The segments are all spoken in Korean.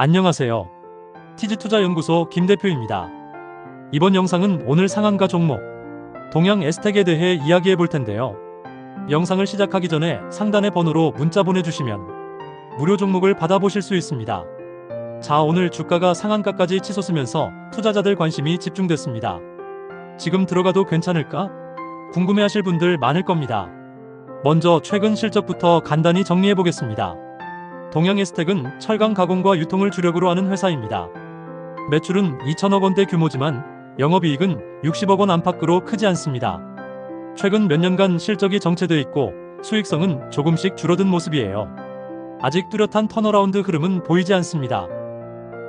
안녕하세요. 티즈투자연구소 김 대표입니다. 이번 영상은 오늘 상한가 종목 동양 에스텍에 대해 이야기해 볼 텐데요. 영상을 시작하기 전에 상단의 번호로 문자 보내주시면 무료 종목을 받아보실 수 있습니다. 자, 오늘 주가가 상한가까지 치솟으면서 투자자들 관심이 집중됐습니다. 지금 들어가도 괜찮을까? 궁금해하실 분들 많을 겁니다. 먼저 최근 실적부터 간단히 정리해 보겠습니다. 동양에스텍은 철강 가공과 유통을 주력으로 하는 회사입니다. 매출은 2천억 원대 규모지만 영업이익은 60억 원 안팎으로 크지 않습니다. 최근 몇 년간 실적이 정체돼 있고 수익성은 조금씩 줄어든 모습이에요. 아직 뚜렷한 턴어라운드 흐름은 보이지 않습니다.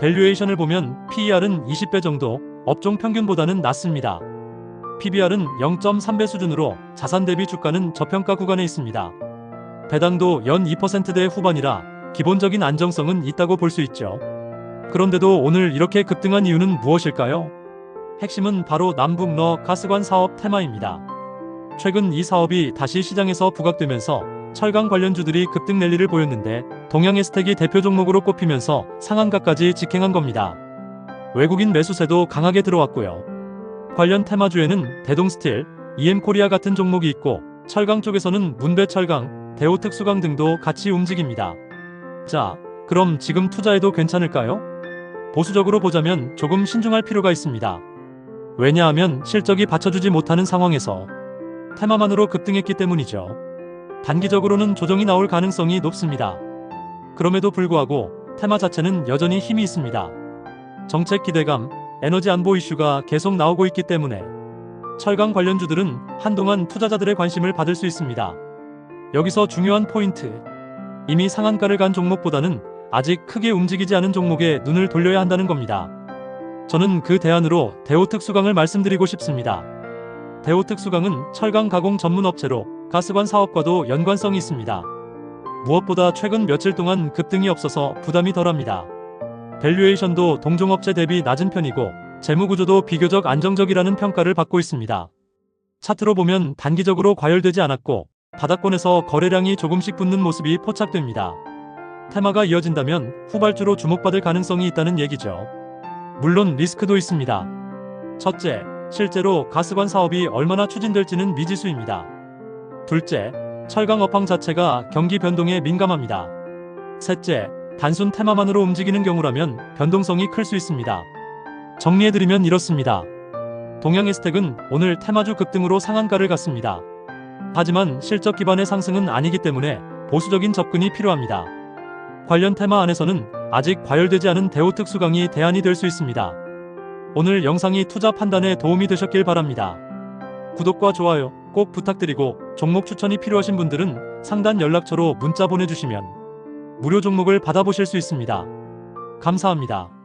밸류에이션을 보면 PER은 20배 정도, 업종 평균보다는 낮습니다. PBR은 0.3배 수준으로 자산 대비 주가는 저평가 구간에 있습니다. 배당도 연 2%대 후반이라 기본적인 안정성은 있다고 볼 수 있죠. 그런데도 오늘 이렇게 급등한 이유는 무엇일까요? 핵심은 바로 남북러 가스관 사업 테마입니다. 최근 이 사업이 다시 시장에서 부각되면서 철강 관련주들이 급등 랠리를 보였는데 동양에스텍이 대표 종목으로 꼽히면서 상한가까지 직행한 겁니다. 외국인 매수세도 강하게 들어왔고요. 관련 테마주에는 대동스틸, EM코리아 같은 종목이 있고 철강 쪽에서는 문배철강, 대우특수강 등도 같이 움직입니다. 자, 그럼 지금 투자해도 괜찮을까요? 보수적으로 보자면 조금 신중할 필요가 있습니다. 왜냐하면 실적이 받쳐주지 못하는 상황에서 테마만으로 급등했기 때문이죠. 단기적으로는 조정이 나올 가능성이 높습니다. 그럼에도 불구하고 테마 자체는 여전히 힘이 있습니다. 정책 기대감, 에너지 안보 이슈가 계속 나오고 있기 때문에 철강 관련주들은 한동안 투자자들의 관심을 받을 수 있습니다. 여기서 중요한 포인트. 이미 상한가를 간 종목보다는 아직 크게 움직이지 않은 종목에 눈을 돌려야 한다는 겁니다. 저는 그 대안으로 대우특수강을 말씀드리고 싶습니다. 대우특수강은 철강 가공 전문 업체로 가스관 사업과도 연관성이 있습니다. 무엇보다 최근 며칠 동안 급등이 없어서 부담이 덜합니다. 밸류에이션도 동종업체 대비 낮은 편이고 재무 구조도 비교적 안정적이라는 평가를 받고 있습니다. 차트로 보면 단기적으로 과열되지 않았고 바닥권에서 거래량이 조금씩 붙는 모습이 포착됩니다. 테마가 이어진다면 후발주로 주목받을 가능성이 있다는 얘기죠. 물론 리스크도 있습니다. 첫째, 실제로 가스관 사업이 얼마나 추진될지는 미지수입니다. 둘째, 철강 업황 자체가 경기 변동에 민감합니다. 셋째, 단순 테마만으로 움직이는 경우라면 변동성이 클 수 있습니다. 정리해드리면 이렇습니다. 동양에스텍은 오늘 테마주 급등으로 상한가를 갔습니다. 하지만 실적 기반의 상승은 아니기 때문에 보수적인 접근이 필요합니다. 관련 테마 안에서는 아직 과열되지 않은 대우 특수강이 대안이 될 수 있습니다. 오늘 영상이 투자 판단에 도움이 되셨길 바랍니다. 구독과 좋아요 꼭 부탁드리고 종목 추천이 필요하신 분들은 상단 연락처로 문자 보내주시면 무료 종목을 받아보실 수 있습니다. 감사합니다.